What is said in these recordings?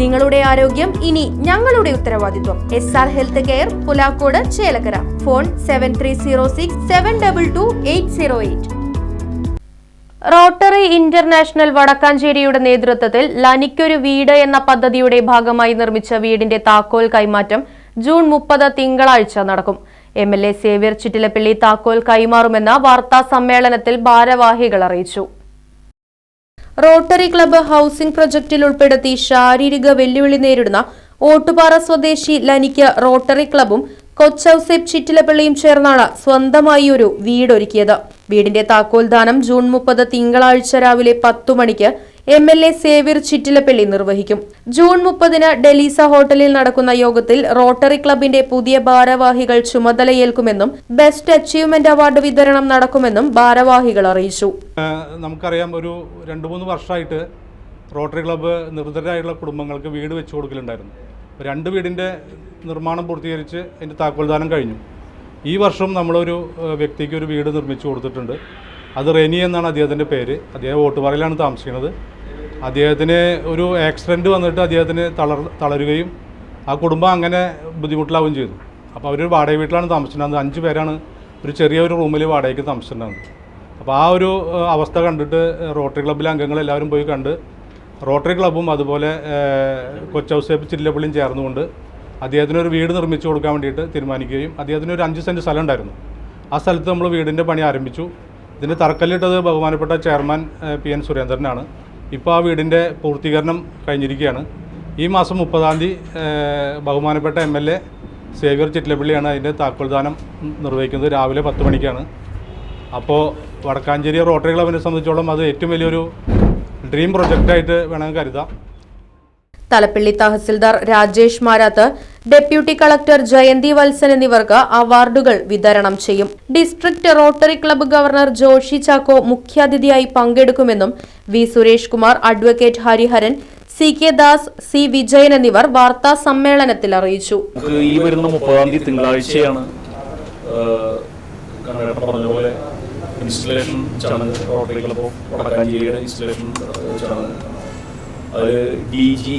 നിങ്ങളുടെ ആരോഗ്യം ഇനി ഞങ്ങളുടെ ഉത്തരവാദിത്വം. S R health care Pulakkode Chelakkara. Phone seven three zero six seven double two eight zero eight rotary international വടക്കാഞ്ചേരിയുടെ നേതൃത്വത്തിൽ ലനിക്കൊരു വീട് എന്ന പദ്ധതിയുടെ ഭാഗമായി നിർമ്മിച്ച വീടിന്റെ താക്കോൽ കൈമാറ്റം ജൂൺ മുപ്പത് തിങ്കളാഴ്ച നടക്കും. M L A Xavier Chittilappally താക്കോൽ കൈമാറുമെന്ന വാർത്താ സമ്മേളനത്തിൽ ഭാരവാഹികൾ അറിയിച്ചു. റോട്ടറി ക്ലബ്ബ് ഹൌസിംഗ് പ്രൊജക്ടിൽ ഉൾപ്പെടുത്തി ശാരീരിക വെല്ലുവിളി നേരിടുന്ന ഓട്ടുപാറ സ്വദേശി ലനിക്ക് റോട്ടറി ക്ലബ്ബും കൊച്ചൌസേപ്പ് ചിറ്റിലപ്പള്ളിയും ചേർന്നാണ് സ്വന്തമായി ഒരു വീടൊരുക്കിയത്. വീടിന്റെ താക്കോൽദാനം ജൂൺ മുപ്പത് തിങ്കളാഴ്ച രാവിലെ പത്തു മണിക്ക് M L A Xavier Chittilappally നിർവഹിക്കും. ജൂൺ മുപ്പതിന് ഡെലീസ ഹോട്ടലിൽ നടക്കുന്ന യോഗത്തിൽ റോട്ടറി ക്ലബിന്റെ പുതിയ ഭാരവാഹികൾ ചുമതലയേൽക്കുമെന്നും ബെസ്റ്റ് അച്ചീവ്മെന്റ് അവാർഡ് വിതരണം നടക്കുമെന്നും ഭാരവാഹികൾ അറിയിച്ചു. നമുക്കറിയാം ഒരു രണ്ട് മൂന്ന് വർഷമായിട്ട് റോട്ടറി ക്ലബ്ബ് നിർദ്ധരായിട്ടുള്ള കുടുംബങ്ങൾക്ക് വീട് വെച്ചു കൊടുക്കലുണ്ടായിരുന്നു. രണ്ട് വീടിന്റെ നിർമ്മാണം പൂർത്തീകരിച്ച് അതിന്റെ താക്കോൽദാനം കഴിഞ്ഞു. ഈ വർഷം നമ്മളൊരു വ്യക്തിക്ക് ഒരു വീട് നിർമ്മിച്ചു കൊടുത്തിട്ടുണ്ട്. അത് റെനി എന്നാണ് അദ്ദേഹത്തിന്റെ പേര്. അദ്ദേഹം ഓട്ടുപാറയിലാണ് താമസിക്കുന്നത്. അദ്ദേഹത്തിന് ഒരു ആക്സിഡന്റ് വന്നിട്ട് അദ്ദേഹത്തിന് തളർ തളരുകയും ആ കുടുംബം അങ്ങനെ ബുദ്ധിമുട്ടിലാവുകയും ചെയ്തു. അപ്പോൾ അവർ വാടക വീട്ടിലാണ് താമസിച്ചിട്ടുണ്ടായിരുന്നത്. അഞ്ച് പേരാണ് ഒരു ചെറിയ ഒരു റൂമിൽ വാടകയ്ക്ക് താമസിച്ചിട്ടുണ്ടാകുന്നത് അപ്പോൾ ആ ഒരു അവസ്ഥ കണ്ടിട്ട് റോട്ടറി ക്ലബ്ബിലെ അംഗങ്ങൾ എല്ലാവരും പോയി കണ്ട് റോട്ടറി ക്ലബ്ബും അതുപോലെ കൊച്ചൗസേപ്പ് ചില്ലപ്പള്ളിയും ചേർന്നുകൊണ്ട് അദ്ദേഹത്തിന് ഒരു വീട് നിർമ്മിച്ചു കൊടുക്കാൻ വേണ്ടിയിട്ട് തീരുമാനിക്കുകയും അദ്ദേഹത്തിന് ഒരു അഞ്ച് സെന്റ് സ്ഥലം ഉണ്ടായിരുന്നു. ആ സ്ഥലത്ത് നമ്മൾ വീടിന്റെ പണി ആരംഭിച്ചു. ഇതിന് തറക്കല്ലിട്ടത് ബഹുമാനപ്പെട്ട ചെയർമാൻ പി എൻ സുരേന്ദ്രനാണ്. ഇപ്പോൾ ആ വീടിന്റെ പൂർത്തീകരണം കഴിഞ്ഞിരിക്കുകയാണ്. ഈ മാസം മുപ്പതാം തീയതി ബഹുമാനപ്പെട്ട എം എൽ എ സേവ്യർ ചിറ്റലപ്പള്ളിയാണ് അതിന്റെ താക്കോൽദാനം നിർവഹിക്കുന്നത്. രാവിലെ പത്ത് മണിക്കാണ്. അപ്പോൾ വടക്കാഞ്ചേരി റോട്ടറി ക്ലബിനെ സംബന്ധിച്ചോളം അത് ഏറ്റവും വലിയൊരു ഡ്രീം പ്രൊജക്റ്റായിട്ട് വേണമെങ്കിൽ കരുതാം. തലപ്പള്ളി തഹസിൽദാർ രാജേഷ് മാരാത്ത് ഡെപ്യൂട്ടി കളക്ടർ ജയന്തി വത്സൻ എന്നിവർക്ക് അവാർഡുകൾ വിതരണം ചെയ്യും. District rotary club governor Joshy Chacko മുഖ്യാതിഥിയായി പങ്കെടുക്കുമെന്നും V Suresh Kumar advocate Hariharan C K Das C Vijayan എന്നിവർ വാർത്താ സമ്മേളനത്തിൽ അറിയിച്ചു. ഈ വരുന്ന മുപ്പതാം തീയതി തിങ്കളാഴ്ചയാണ് പറഞ്ഞ പോലെ ഇൻസ്റ്റലേഷൻ ചടങ്ങ് റോട്ടറി ക്ലബ് ഓഫ് വടക്കാഞ്ചേരിയുടെ ഇൻസ്റ്റലേഷൻ ചടങ്ങ് അത് D G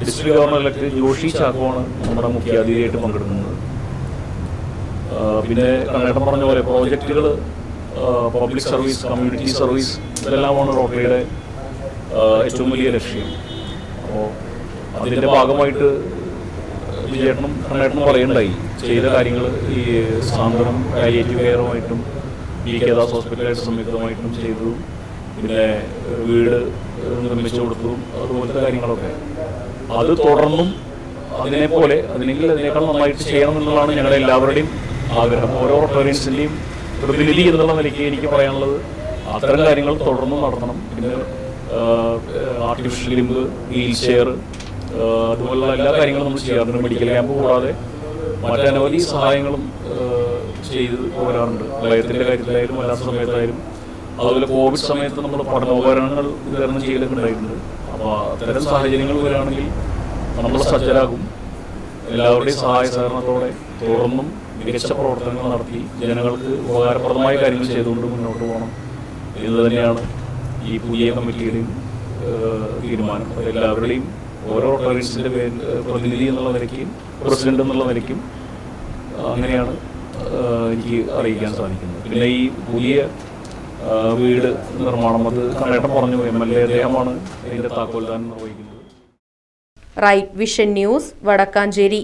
district governor elect Joshy ചാക്കോണ് നമ്മുടെ മുഖ്യാതിഥിയായിട്ട് പങ്കെടുക്കുന്നത്. പിന്നെ കണ്ണേട്ടൻ പറഞ്ഞ പോലെ പ്രോജക്റ്റുകൾ പബ്ലിക് സർവീസ് കമ്മ്യൂണിറ്റി സർവീസ് ഇതെല്ലാമാണ് റോട്ടറിയുടെ ഏറ്റവും വലിയ ലക്ഷ്യം. അപ്പോൾ അതിന്റെ ഭാഗമായിട്ട് വിജയേട്ടനും കണ്ണേട്ടനും പറയുണ്ടായി ചെയ്ത കാര്യങ്ങൾ ഈ സാന്ത്വനം പാലിയേറ്റീവ് കെയറുമായിട്ടും ഈ കേദാസ് ഹോസ്പിറ്റലായിട്ട് സംയുക്തമായിട്ടും ചെയ്തു. പിന്നെ വീട് നിർമ്മിച്ചു കൊടുത്തതും അതുപോലത്തെ കാര്യങ്ങളൊക്കെ. അത് തുടർന്നും അതിനെപ്പോലെ പോലെ അതിനെങ്കിൽ അതിനേക്കാൾ നന്നായിട്ട് ചെയ്യണം എന്നുള്ളതാണ് ഞങ്ങളുടെ എല്ലാവരുടെയും ആഗ്രഹം. ഓരോ ഓട്ടോറിയൻസിന്റെയും പ്രതിനിധി എന്നുള്ള നിലയ്ക്ക് എനിക്ക് പറയാനുള്ളത് അത്തരം കാര്യങ്ങൾ തുടർന്നും നടത്തണം. പിന്നെ ആർട്ടിഫിഷ്യൽ ലിമ്പ് വീൽ ചെയർ അതുപോലുള്ള എല്ലാ കാര്യങ്ങളും നമ്മൾ ചെയ്യാറുണ്ട്. മെഡിക്കൽ ക്യാമ്പ് കൂടാതെ മറ്റനവധി സഹായങ്ങളും ചെയ്ത് പോരാറുണ്ട്. പ്രളയത്തിന്റെ കാര്യത്തിലായാലും അല്ലാത്ത സമയത്തായാലും. അതുപോലെ കോവിഡ് സമയത്ത് നമ്മൾ പഠനോപകരണങ്ങൾ വിതരണം ചെയ്യലൊക്കെ ഉണ്ടായിട്ടുണ്ട്. അപ്പോൾ അത്തരം സാഹചര്യങ്ങൾ വരികയാണെങ്കിൽ നമ്മൾ സജ്ജരാകും. എല്ലാവരുടെയും സഹായ സഹകരണത്തോടെ തുടർന്നും മികച്ച പ്രവർത്തനങ്ങൾ നടത്തി ജനങ്ങൾക്ക് ഉപകാരപ്രദമായ കാര്യങ്ങൾ ചെയ്തുകൊണ്ട് മുന്നോട്ട് പോകണം. ഇത് തന്നെയാണ് ഈ പുതിയ കമ്മിറ്റിയുടെയും തീരുമാനം. എല്ലാവരുടെയും ഓരോ പേരിൽ പ്രതിനിധി എന്നുള്ള നിലയ്ക്കും പ്രസിഡന്റ് എന്നുള്ള നിലയ്ക്കും അങ്ങനെയാണ് എനിക്ക് അറിയിക്കാൻ സാധിക്കുന്നത് പിന്നെ ഈ പുതിയ വീട് നിർമ്മാണം അത് കണ്ണേട്ടം പറഞ്ഞു എം എൽ എ അദ്ദേഹമാണ് ഇതിന്റെ താക്കോൽദാനം നിർവഹിക്കുന്നത്. Right vision news Vadakkanchery.